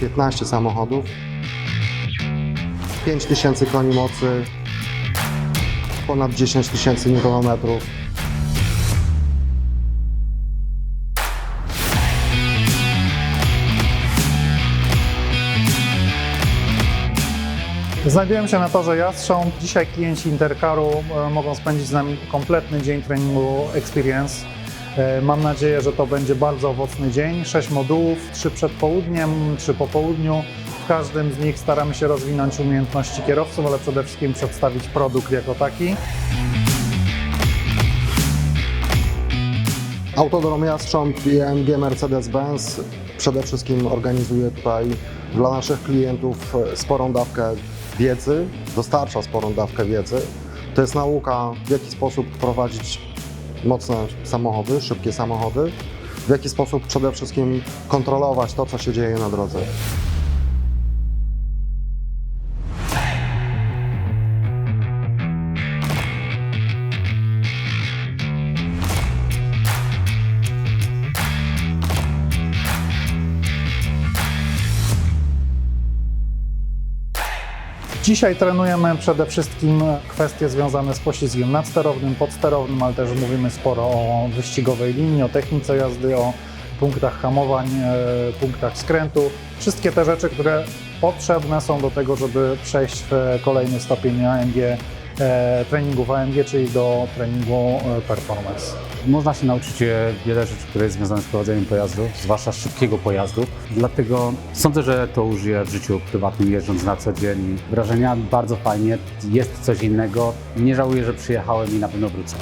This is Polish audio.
15 samochodów, 5000 koni mocy, ponad 10 tysięcy newtonmetrów. Znajdujemy się na torze Jastrząb. Dzisiaj klienci Intercaru e, mogą spędzić z nami kompletny dzień treningu Experience. E, Mam nadzieję, że to będzie bardzo owocny dzień. Sześć modułów, trzy przed południem, trzy po południu. W każdym z nich staramy się rozwinąć umiejętności kierowców, ale przede wszystkim przedstawić produkt jako taki. Autodrom Jastrząb i AMG Mercedes-Benz przede wszystkim organizuje tutaj dla naszych klientów sporą dawkę wiedzy, dostarcza sporą dawkę wiedzy. To jest nauka, w jaki sposób prowadzić mocne samochody, szybkie samochody, w jaki sposób przede wszystkim kontrolować to, co się dzieje na drodze. Dzisiaj trenujemy przede wszystkim kwestie związane z poślizgiem nadsterownym, podsterownym, ale też mówimy sporo o wyścigowej linii, o technice jazdy, o punktach hamowań, e, punktach skrętu. Wszystkie te rzeczy, które potrzebne są do tego, żeby przejść w kolejny stopień AMG, e, treningów AMG, czyli do treningu e, performance. Można się nauczyć e, wiele rzeczy, które jest związane z prowadzeniem pojazdu, zwłaszcza szybkiego pojazdu. Dlatego sądzę, że to użyję w życiu prywatnym, jeżdżąc na co dzień. Wrażenia bardzo fajnie, jest coś innego. Nie żałuję, że przyjechałem i na pewno wrócę.